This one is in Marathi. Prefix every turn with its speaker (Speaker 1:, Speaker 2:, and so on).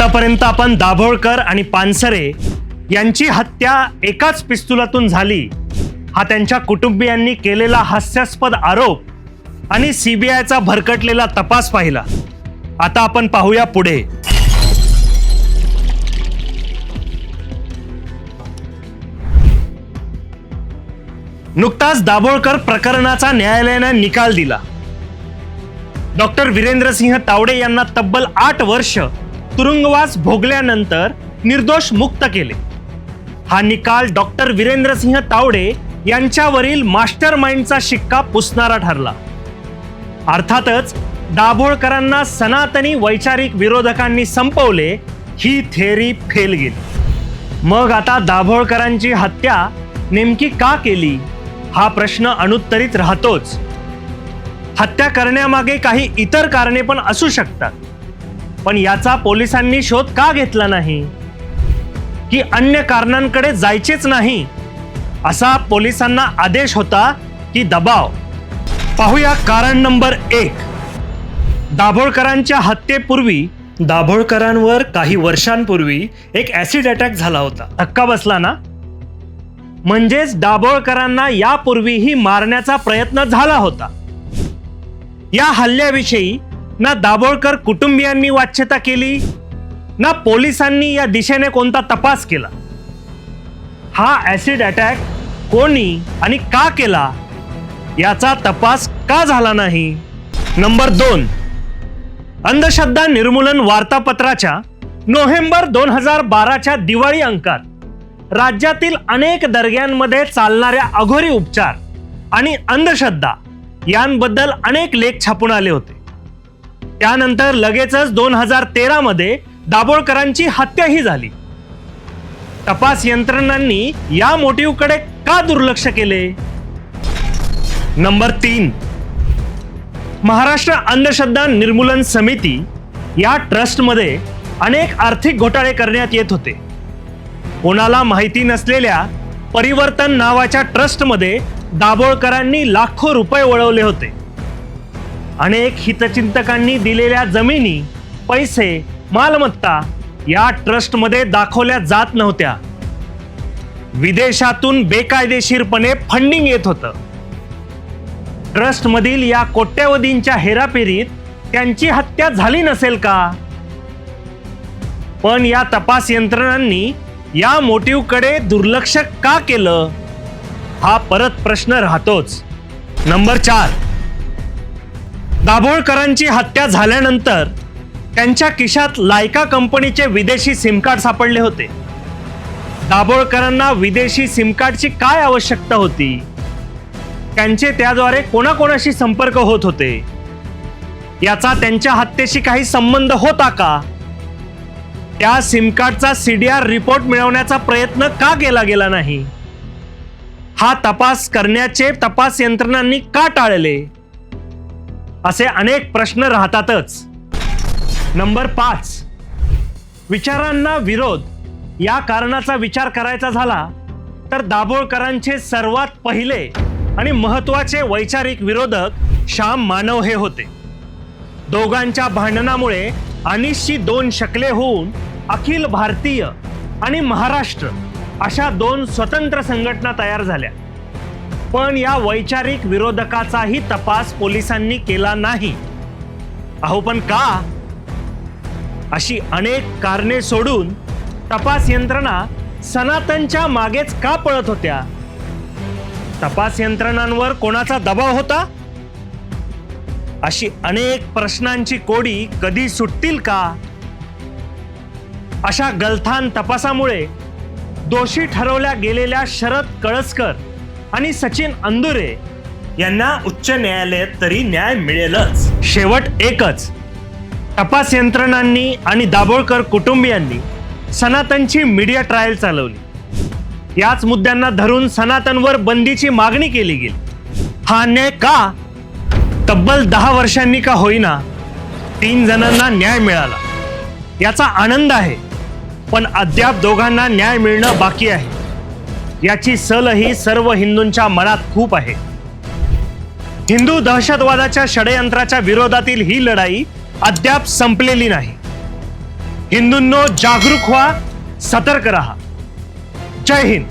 Speaker 1: आतापर्यंत आपण दाभोळकर आणि पानसरे यांची हत्या एकाच पिस्तुलातून झाली. हा त्यांच्या कुटुंबियांनी केलेला हास्यास्पद आरोप आणि सीबीआयचा भरकटलेला तपास पाहिला. आता आपण पाहूया पुढे. नुकताच दाभोळकर प्रकरणाचा न्यायालयानं निकाल दिला. डॉक्टर वीरेंद्रसिंह तावडे यांना तब्बल आठ वर्ष तुरुंगवास भोगल्यानंतर निर्दोष मुक्त केले. हा निकाल डॉक्टर वीरेंद्रसिंह तावडे यांच्यावरील मास्टर माइंडचा शिक्का पुसणारा ठरला. अर्थातच दाभोळकरांना सनातनी वैचारिक विरोधकांनी संपवले ही थेअरी फेल गेली. मग आता दाभोळकरांची हत्या नेमकी का केली हा प्रश्न अनुत्तरित राहतोच. हत्या करण्यामागे काही इतर कारणे पण असू शकतात. पण याचा पोलिसांनी शोध का घेतला नाही? की अन्य कारणांकडे जायचेच नाही? असा पोलिसांना आदेश होता की दबाव. पाहूया कारण नंबर एक. दाभोळकरांच्या हत्येपूर्वी दाभोळकरांवर काही वर्षांपूर्वी एक ऍसिड अटॅक झाला होता. धक्का बसला ना? म्हणजेच दाभोळकरांना यापूर्वीही मारण्याचा प्रयत्न झाला होता. या हल्ल्याविषयी ना दाभोळकर कुटुंबियांनी वाच्यता केली ना पोलिसांनी या दिशेने कोणता तपास केला? हा ऍसिड अटॅक कोणी आणि का केला? याचा तपास का झाला नाही? नंबर दोन. अंधश्रद्धा निर्मूलन वार्तापत्राच्या नोव्हेंबर दोन हजार बाराच्या दिवाळी अंकात राज्यातील अनेक दर्ग्यांमध्ये चालणाऱ्या अघोरी उपचार आणि अंधश्रद्धा यांबद्दल अनेक लेख छापून आले होते. त्यानंतर लगेचच दोन हजार तेरा मध्ये दाभोळकरांची हत्याही झाली. तपास यंत्रणांनी या मोटिव्हकडे का दुर्लक्ष केले? नंबर तीन. महाराष्ट्र अंधश्रद्धा निर्मूलन समिती या ट्रस्टमध्ये अनेक आर्थिक घोटाळे करण्यात येत होते. कोणाला माहिती नसलेल्या परिवर्तन नावाच्या ट्रस्टमध्ये दाभोळकरांनी लाखो रुपये वळवले होते. अनेक हितचिंतकांनी दिलेल्या जमिनी पैसे मालमत्ता या ट्रस्टमध्ये दाखवल्या जात नव्हत्या. विदेशातून बेकायदेशीरपणे फंडिंग येत होतं. ट्रस्टमधील या कोट्यवधींच्या हेराफेरीत त्यांची हत्या झाली नसेल का? पण या तपास यंत्रणांनी या मोटिव्हकडे दुर्लक्ष का केलं? हा परत प्रश्न राहतोच. नंबर चार. दाभोळकरांची हत्या झाल्यानंतर त्यांच्या खिशात लायका कंपनीचे विदेशी सिमकार्ड सापडले होते. दाभोळकरांना विदेशी सिमकार्डची काय आवश्यकता होती? त्यांचे त्याद्वारे कोणाकोणाशी संपर्क होत होते? याचा त्यांच्या हत्येशी काही संबंध होता का? त्या सिमकार्डचा सी डी सीडीआर रिपोर्ट मिळवण्याचा प्रयत्न का केला गेला नाही? हा तपास करण्याचे तपास यंत्रणांनी का टाळले? असे अनेक प्रश्न राहतातच. नंबर पाच. विचारांना विरोध. या कारणाचा विचार करायचा झाला तर दाभोळकरांचे सर्वात पहिले आणि महत्त्वाचे वैचारिक विरोधक श्याम मानव हे होते. दोघांच्या भांडणामुळे अनिशची दोन शकले होऊन अखिल भारतीय आणि महाराष्ट्र अशा दोन स्वतंत्र संघटना तयार झाल्या. पण या वैचारिक विरोधकाचाही तपास पोलिसांनी केला नाही. अहो पण का? अशी अनेक कारणे सोडून तपास यंत्रणा सनातनच्या मागेच का पळत होत्या? तपास यंत्रणांवर कोणाचा दबाव होता? अशी अनेक प्रश्नांची कोडी कधी सुटतील का? अशा गलथान तपासामुळे दोषी ठरवल्या गेलेल्या शरद कळसकर आणि सचिन अंदुरे यांना उच्च न्यायालयात तरी न्याय मिळेलच. शेवट एकच. तपास यंत्रणांनी आणि दाभोळकर कुटुंबियांनी सनातनची मीडिया ट्रायल चालवली. याच मुद्द्यांना धरून सनातनवर बंदीची मागणी केली गेली. हा अन्याय का? तब्बल दहा वर्षांनी का होईना? तीन जणांना न्याय मिळाला. याचा आनंद आहे. पण अद्याप दोघांना न्याय मिळणं बाकी आहे. याची सलही सर्व हिंदूंच्या मनात खूप आहे. हिंदू दहशतवादाच्या षडयंत्राच्या विरोधातील ही लढाई अद्याप संपलेली नाही. हिंदूंनो जागरूक व्हा सतर्क रहा. जय हिंद.